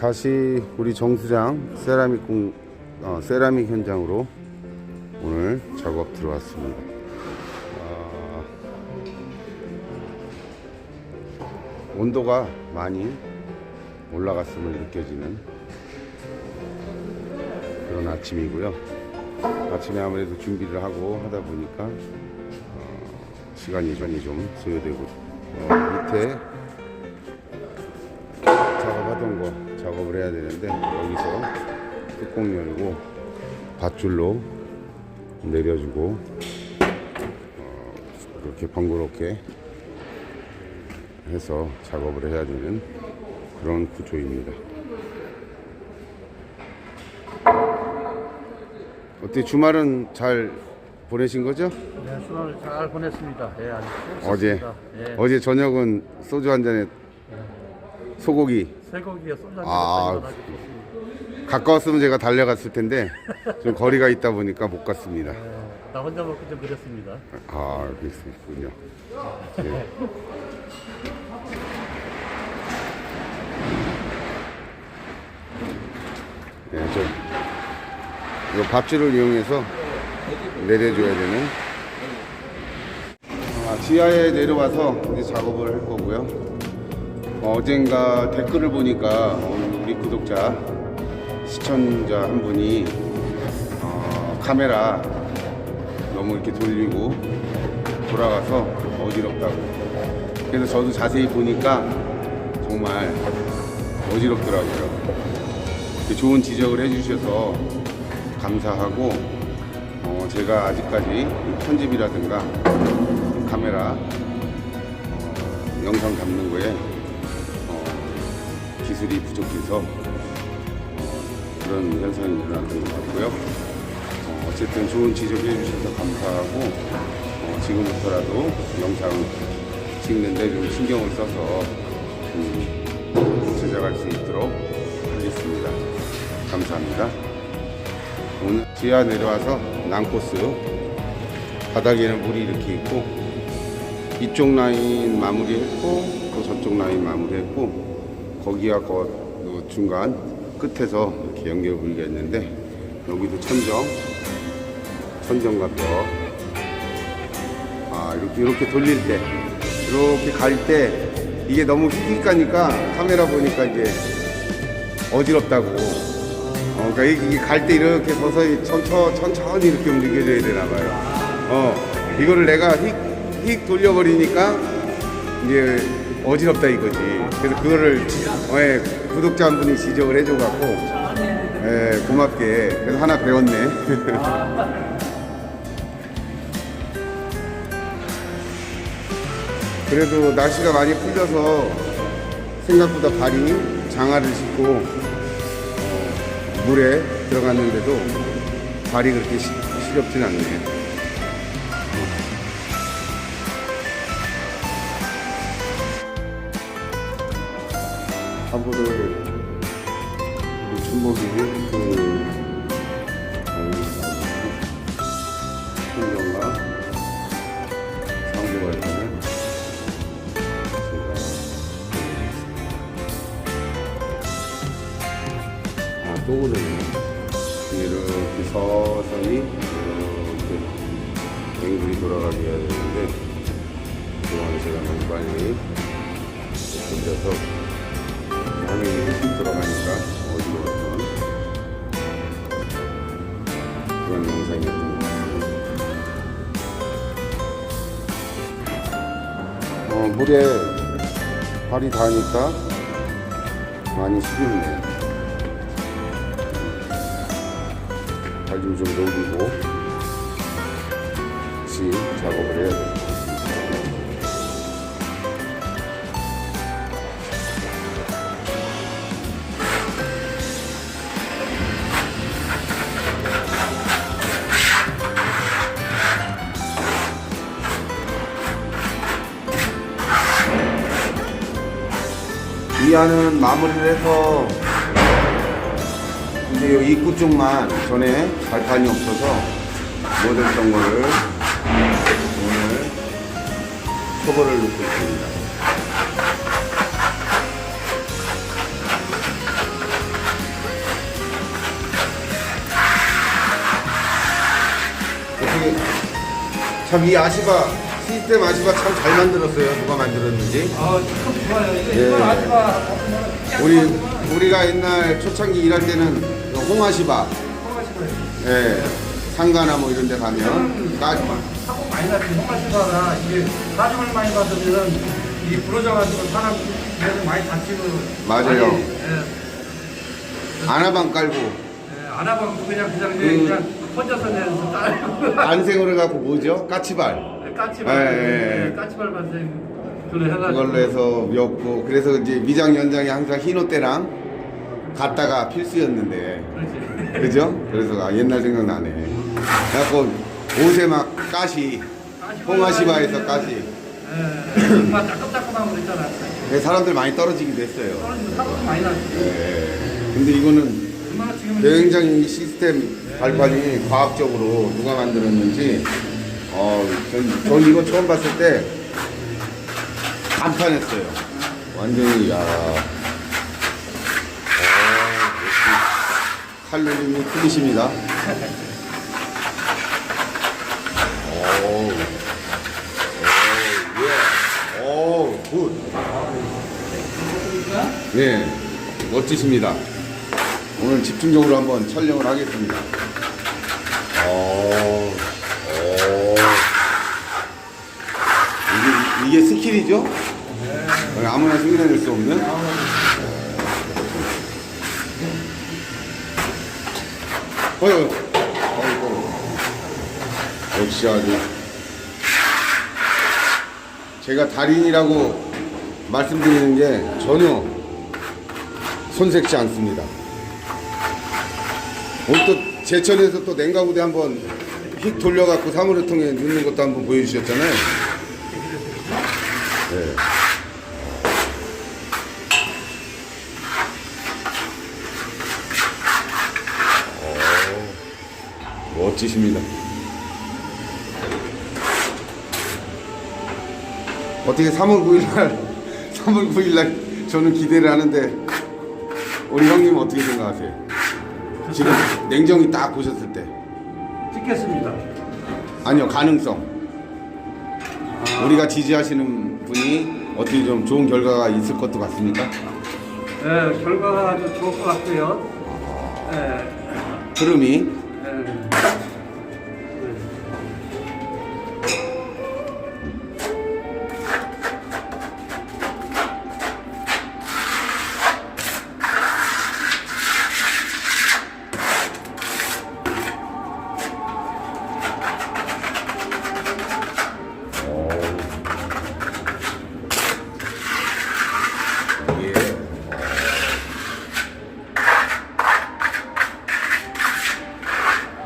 다시 우리 정수장 세라믹 공 어, 세라믹 현장으로 오늘 작업 들어왔습니다. 아, 온도가 많이 올라갔음을 느껴지는 그런 아침이고요. 아침에 아무래도 준비를 하고 하다 보니까 어, 시간이 많이 좀 소요되고 어, 밑에 해야 되는데 여기서 뚜껑 열고 밧줄로 내려주고 어, 이렇게 번거롭게 해서 작업을 해야 되는 그런 구조입니다. 어때 주말은 잘 보내신 거죠? 네, 수고를 잘 보냈습니다. 예, 아주 어제. 예, 어제 저녁은 소주 한 잔에 소고기 소주 한잔 아, 아주 좋습니다. 가까웠으면 제가 달려갔을 텐데 좀 거리가 있다 보니까 못 갔습니다. 예, 나 혼자 먹기 좀 그랬습니다. 아, 그렇군요. 예. 네, 저 이거 밥줄을 이용해서 내려줘야 되는. 아, 지하에 내려와서 이제 작업을 할 거고요. 어, 어젠가 댓글을 보니까 어, 우리 구독자 시청자 한 분이 어, 카메라 너무 이렇게 돌리고 돌아가서 어지럽다고. 그래서 저도 자세히 보니까 정말 어지럽더라고요. 좋은 지적을 해주셔서 감사하고 어, 제가 아직까지 이 편집이라든가 카메라 어, 영상 담는 거에 어, 기술이 부족해서 어, 그런 현상이 일어났던 것 같고요. 어, 어쨌든 좋은 지적해 주셔서 감사하고 어, 지금부터라도 영상 찍는데 좀 신경을 써서 음, 제작할 수 있도록 하겠습니다. 감사합니다. 오늘 지하 내려와서 난코스 바닥에는 물이 이렇게 있고 이쪽 라인 마무리했고 또 저쪽 라인 마무리했고 거기와 거그 중간 끝에서 이렇게 연결 부위가 있는데 여기도 천정 천정과 뼈. 아 이렇게 이렇게 돌릴 때 이렇게 갈 때 이게 너무 휘휘 가니까 카메라 보니까 이제 어지럽다고. 어, 그러니까 이게 갈 때 이렇게 서서히 천천, 천천히 이렇게 움직여줘야 되나 봐요. 어, 이거를 내가 휙, 휙 돌려버리니까 이제 어지럽다 이거지. 그래서 그거를 어, 예, 구독자 한 분이 지적을 해줘갖고 예, 고맙게 그래서 하나 배웠네. 그래도 날씨가 많이 풀려서 생각보다 발이 장화를 신고 어, 물에 들어갔는데도 발이 그렇게 시, 시렵진 않네요. 우리 춘목이 그 풍경과 상부가 있는 제가 아, 또 그러네. 이렇게 서서히 이렇게 앵글이 돌아가게 해야 되는데 그동안 제가 너무 빨리 돌려서 화면이 휙 돌아가니까 어지러웠던 그런 영상이었던 것 같습니다. 어, 물에 발이 닿으니까 많이 시렵네요. 발좀 좀 녹이고 같이 작업을 해야 돼요. 이하는 마무리를 해서 이제 요 입구 쪽만 전에 발판이 없어서 못했던 거를 오늘 초벌을 놓고 있습니다. 참이 아시바 시스템 아시바 참 잘 만들었어요. 누가 만들었는지. 아, 참 좋아요. 이거 예. 아줌마 우리 우리가 옛날 초창기 일할 때는 그 홍아시바, 예, 상가나 뭐 이런 데 가면 까지 사고 많이 났지. 홍아시바가 이게 사정을 많이 받으면 이 부러져가지고 사람 그래서 많이 다치고 맞아요. 많이, 예, 아나방 깔고 예, 안아방도 그냥 그냥 내 음. 그냥 혼자서 내서 딸 안생으로 해갖고 뭐죠? 까치발. 까치발 예, 예. 예, 까치발 반생 그걸 그걸로 해서 엮고 그래서 이제 미장 연장에 항상 흰 옷대랑 갔다가 필수였는데 그렇지. 그죠? 그래서 아, 옛날 생각나네. 그래갖고 옷에 막 가시 홍아시바에서 예, 막 따끔따끔한 거 있잖아. 그래서 사람들 많이 떨어지기도 했어요. 떨어지면 사고도 많이 났지. 예. 근데 이거는 굉장히 이 시스템 발판이 과학적으로 누가 만들었는지 어, 전, 전 이거 처음 봤을 때 감탄했어요. 완전히 야. 어, 역시 칼로리는 틀리십니다. 오, 오, 예. 오, 굿. 네, 멋지십니다. 오늘 집중적으로 한번 촬영을 하겠습니다. 어, 이게, 스킬이죠? 어, 아무나 승인해낼 수 없는? 어휴, 아이고. 역시 아주. 제가 달인이라고 말씀드리는 게 전혀 손색지 않습니다. 오늘 또 제천에서 또 냉가구대 한번 휙 돌려갖고 사물통에 넣는 것도 한번 보여주셨잖아요. 네. 오, 멋지십니다. 어떻게 3월 9일날 3월 9일날 저는 기대를 하는데 우리 형님 은 어떻게 생각하세요? 지금 냉정히 딱 보셨을 때 찍겠습니다. 아니요 가능성 우리가 지지하시는 분이 어떻게 좀 좋은 결과가 있을 것도 같습니까? 예, 결과가 아주 좋을 것 같고요. 예, 흐름이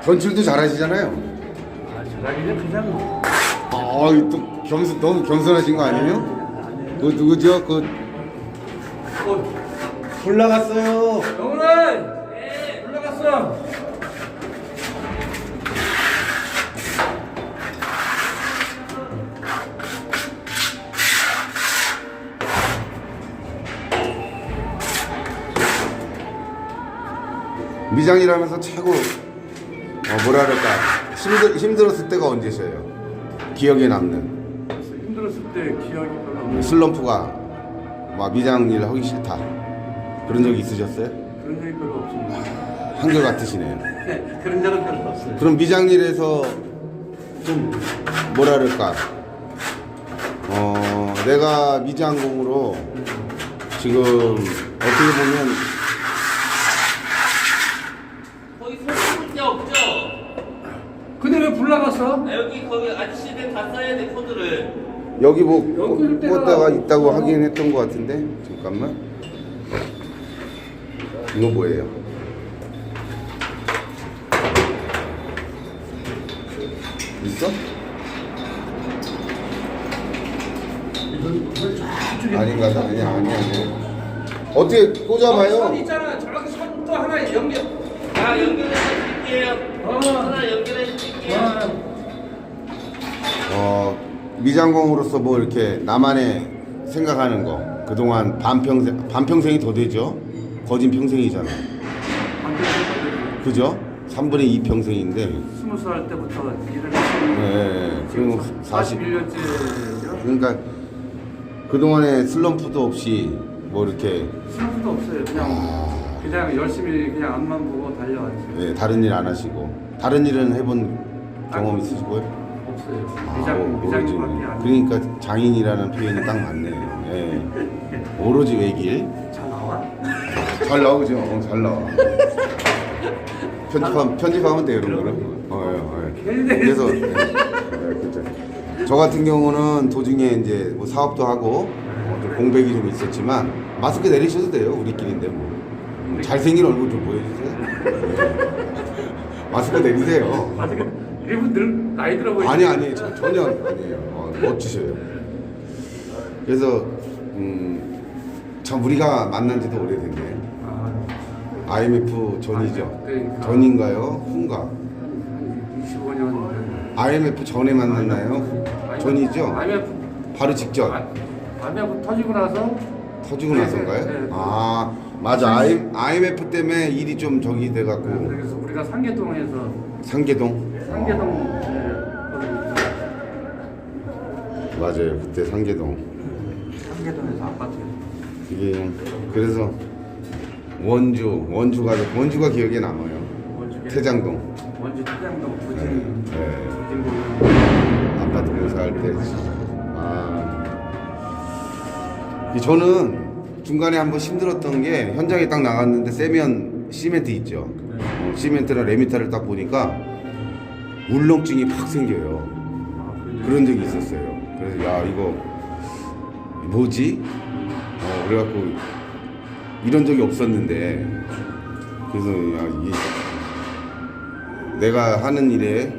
전출도 잘하시잖아요. 아, 잘하기는 그냥 뭐. 아, 또 겸손 너무 겸손하신 거 아니에요? 그 누구죠? 그 어, 올라갔어요. 영훈아! 예, 올라갔어. 미장이라면서 최고 어, 뭐라 그럴까 힘들, 힘들었을 때가 언제셔요? 기억에 남는 힘들었을 때 기억이 별로 없는 슬럼프가 막 미장 일 하기 싫다 그런 적이 있으셨어요? 그런 적이 별로 없습니다. 한결 같으시네요. 그런 적은 별로 없어요. 그럼 미장 일에서 좀 그럴까 어 내가 미장공으로 지금 어떻게 보면 거기 설명할 데 없죠? 근데 왜 불나갔어? 아, 여기 거기 아저씨들 다 써야 돼 코드를 여기 뭐 꽂다가 있다고. 하긴 했던 것 같은데 잠깐만 이거 뭐예요? 있어? 아닌가 봐 아니야 아니야 아니야 어떻게 꽂아봐요 선 있잖아. 저렇게 선또 하나 연결. 아 연결해서 드릴게요 어. 하나 연결해서 어, 어 미장공으로서 뭐 이렇게 나만의 생각하는 거 그동안 반평생 반평생이 더 되죠 거진 평생이잖아 그죠? 3분의 2 평생인데 스무 살 때부터 일을 네. 지금 40 41년째죠. 그러니까 그동안에 슬럼프도 없이 뭐 이렇게 수도 없어요. 그냥 아, 그냥 열심히 그냥 앞만 보고 달려왔지. 예, 다른 일 안 하시고 다른 일은 해본 경험 있으시고요? 없어요. 아, 미장 오- 미장님밖에 안. 그러니까 장인이라는 표현이 딱 맞네요. 예. 오로지 외길. 잘 나와? 잘 나오죠. 어, 잘 나와. 편집하면, 편집하면 돼요, 이런 거는. 어, 예, 예. 그래서, 예, 예, 그죠. 저 같은 경우는 도중에 이제 뭐 사업도 하고 어, 좀 공백이 좀 있었지만 마스크 내리셔도 돼요, 우리끼리인데 뭐. 잘생긴 얼굴 좀 보여주세요. 마스크 내리세요. 아직 이분 늘 나이 들어 보이지. 아니 아니 저, 전혀 아니에요. 어, 멋지셔요. 그래서 음, 참 우리가 만난 지도 오래됐네. 아, IMF 전이죠. 그러니까. 전인가요? 후인가? 25년. IMF 전에 만났나요? 전이죠. IMF 바로 직전. IMF 터지고 나서 터지고 네, 나서인가요? 네, 네. 아 맞아. I, IMF 때문에 일이 좀 저기 돼갖고 그래서 우리가 상계동에서 상계동. 상계동 네, 맞아요. 그때 상계동. 상계동에서 아파트. 이게 그래서 원주 원주가 원주가 기억에 남아요. 원주 태장동. 원주 태장동 부진 네. 아파트 공사할 때. 아. 이 저는 중간에 한번 힘들었던 게 현장에 딱 나갔는데 세면 시멘트 있죠. 어, 시멘트랑 레미타를 딱 보니까 울렁증이 팍 생겨요. 그런 적이 있었어요. 그래서 야 이거 뭐지? 어, 그래갖고 이런 적이 없었는데 그래서 야, 이 내가 하는 일에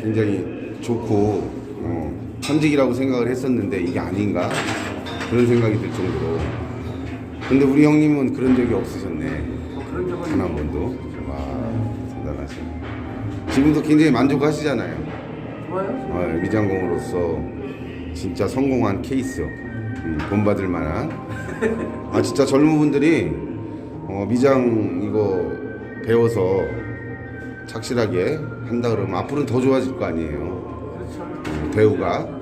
굉장히 좋고 어, 천직이라고 생각을 했었는데 이게 아닌가 그런 생각이 들 정도로 근데 우리 형님은 그런 적이 없으셨네 뭐 그런 적은 단한 번도 지금도 굉장히 만족하시잖아요 좋아요. 어, 미장공으로서 진짜 성공한 케이스 음, 본받을 만한 아 진짜 젊은 분들이 어, 미장 이거 배워서 착실하게 한다 그러면 앞으로는 더 좋아질 거 아니에요 그렇죠. 여러 가지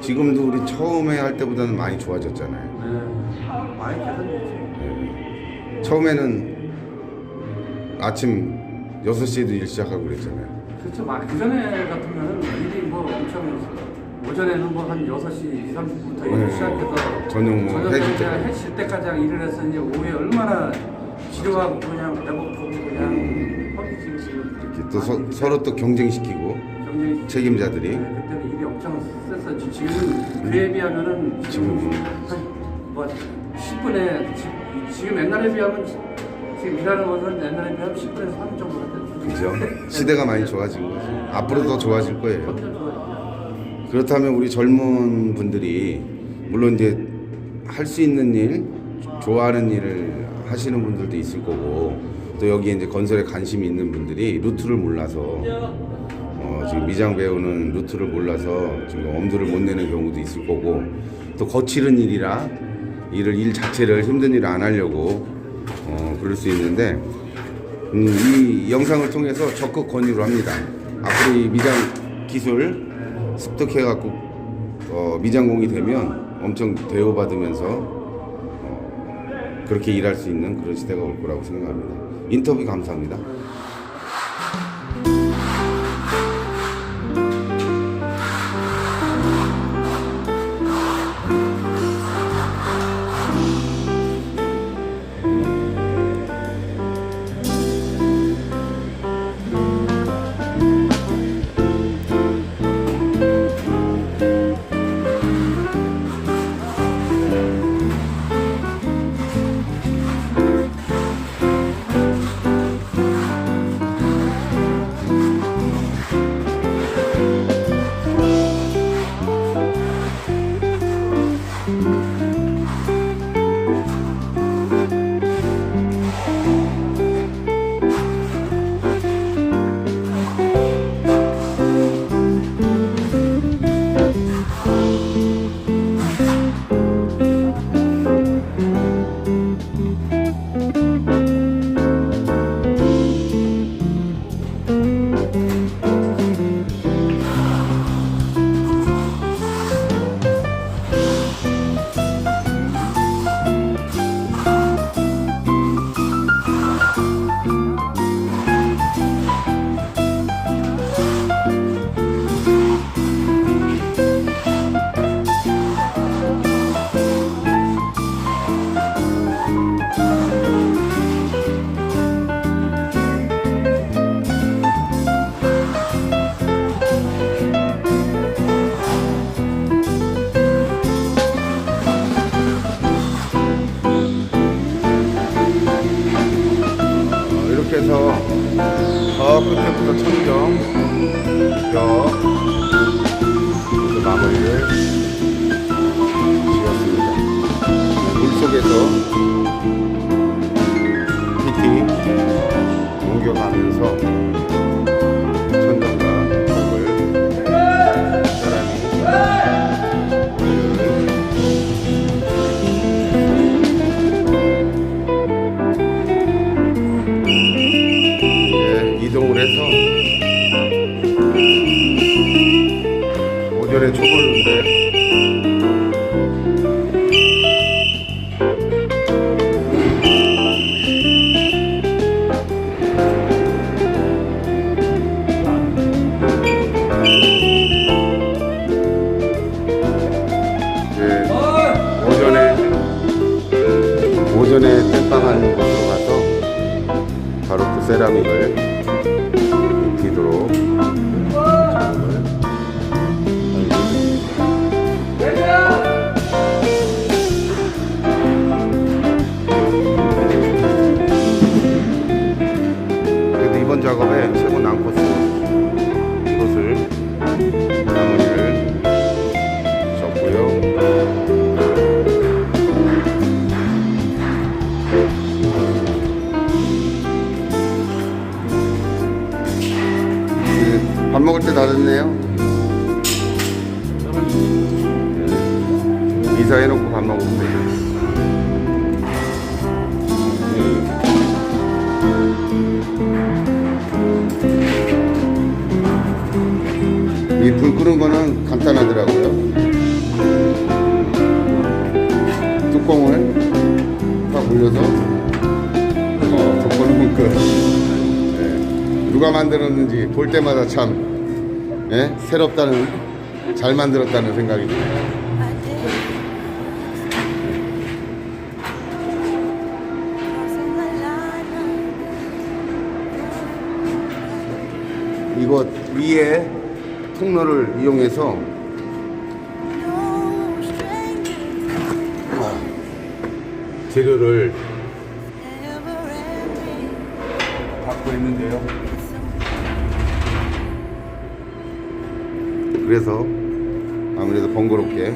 지금도 우리 처음에 할 때보다는 많이 좋아졌잖아요 네. 많이 개선됐지. 예. 처음에는 아침 6시에도 일 시작하고 그랬잖아요 그렇죠. 막 그 전에 같으면 일이 뭐 엄청 오전에는 뭐 한 6시 30분부터 일 네. 시작해서 저녁 뭐 해질 때까지. 해질 때까지 그냥 일을 해서 이제 오후에 얼마나 지루하고 그냥 배고프고 그냥 허기지고 지금 음. 이렇게 또 서, 서로 또 경쟁시키고 경쟁이 책임자들이 네, 그때는 일이 엄청 셌었지. 지금 그에 비하면은 지금은 한뭐 10분에 지, 지금 옛날에 비하면 지금 일하는 것은 옛날에 비하면 10분에서 3분 정도 됐죠. 그죠? 시대가 많이 좋아진 거죠. 앞으로 더 좋아질 거예요. 점점. 그렇다면 우리 젊은 분들이 물론 이제 할 수 있는 일, 좋아하는 일을 하시는 분들도 있을 거고 또 여기에 이제 건설에 관심이 있는 분들이 루트를 몰라서 어, 지금 미장 배우는 루트를 몰라서 지금 엄두를 못 내는 경우도 있을 거고 또 거칠은 일이라 일을 일 자체를 힘든 일을 안 하려고 어, 그럴 수 있는데 음, 이 영상을 통해서 적극 권유를 합니다. 앞으로 이 미장 기술 습득해갖고 어, 미장공이 되면 엄청 대우받으면서 어, 그렇게 일할 수 있는 그런 시대가 올 거라고 생각합니다. 인터뷰 감사합니다. 저 끝에부터 천정 벽 이렇게 마무리를 지었습니다. 물 속에서 PT 옮겨가면서 오전에 초벌인데 최고 난코스 뚜껑을 딱 올려서 어, 덮어놓으면 끝. 네. 누가 만들었는지 볼 때마다 참 예? 새롭다는 잘 만들었다는 생각이 듭니다. 이거 위에 통로를 이용해서 재료를 받고 있는데요. 그래서 아무래도 번거롭게